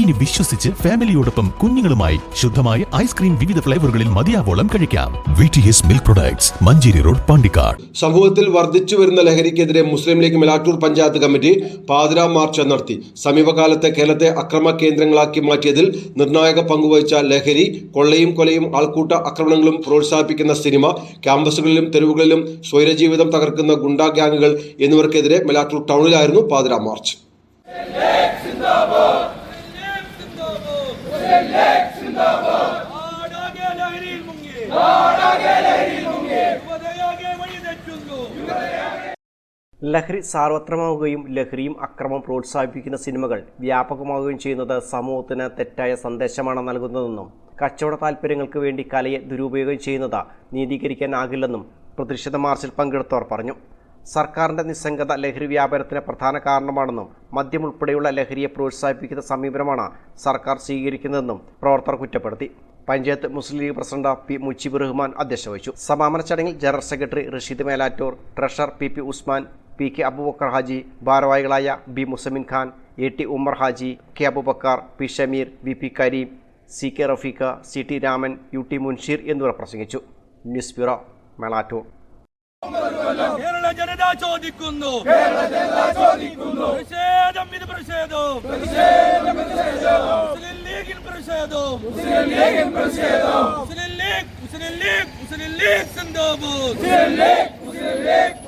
ഇനി വിശ്വസിച്ച് ഫാമിലിയോടൊപ്പം കുഞ്ഞുങ്ങളുമായി ശുദ്ധമായ ഐസ്ക്രീം വിവിധ ഫ്ലേവറുകളിൽ മതിയാവോളം കഴിക്കാം. Milk products Manjeri road Pandikkad. സമൂഹത്തിൽ വർദ്ധിച്ചു വരുന്ന ലഹരിക്കെതിരെ Muslim League Melattur panchayat committee പാതിര മാർച്ച് നടത്തി. സമീപകാലത്തെ കേരളത്തെ അക്രമ കേന്ദ്രങ്ങളാക്കി മാറ്റിയതിൽ നിർണായക പങ്കുവഹിച്ച ലഹരി കൊള്ളയും കൊലയും ആൾക്കൂട്ട ആക്രമണങ്ങളും പ്രോത്സാഹിപ്പിക്കുന്ന സിനിമ ക്യാമ്പസുകളിലും തെരുവുകളിലും സ്വൈരജീവിതം തകർക്കുന്ന ഗുണ്ടാ ഗ്യാങ്ങുകൾ എന്നിവർക്കെതിരെ മെലാറ്റൂർ ടൗണിലായിരുന്നു പാതിര മാർച്ച്. ലഹരി സാർവത്രികമാവുകയും ലഹരിയും അക്രമം പ്രോത്സാഹിപ്പിക്കുന്ന സിനിമകൾ വ്യാപകമാവുകയും ചെയ്യുന്നത് സമൂഹത്തിന് തെറ്റായ സന്ദേശമാണ് നൽകുന്നതെന്നും കച്ചവട താൽപ്പര്യങ്ങൾക്ക് വേണ്ടി കലയെ ദുരുപയോഗം ചെയ്യുന്നത് നീതീകരിക്കാനാകില്ലെന്നും പ്രതിഷേധ മാർച്ചിൽ പങ്കെടുത്തവർ പറഞ്ഞു. സർക്കാരിന്റെ നിസ്സംഗത ലഹരി വ്യാപനത്തിന് പ്രധാന കാരണമാണെന്നും മദ്യം ഉൾപ്പെടെയുള്ള ലഹരിയെ പ്രോത്സാഹിപ്പിക്കുന്ന സമീപനമാണ് സർക്കാർ സ്വീകരിക്കുന്നതെന്നും പ്രവർത്തകർ കുറ്റപ്പെടുത്തി. Panchayat Muslim League president P Mujeeb Rahman അധ്യക്ഷ വഹിച്ചു. സമാപന ചടങ്ങിൽ general secretary Rasheed Melattur treasurer P P Usman P K Abubakar Haji ഭാരവാഹികളായ B Musamin Khan A T Ummer Haji K Abubakar P Shameer V P Kareem C K Rafeeq C T Raman U T Munsheer എന്നിവർ പ്രസംഗിച്ചു. News bureau Melattur. Kerala ജനത ചോദിക്കുന്നു. പ്രതിഷേധം ഇത് ലീഗിൻ league league league സിന്ദാബൂർ league league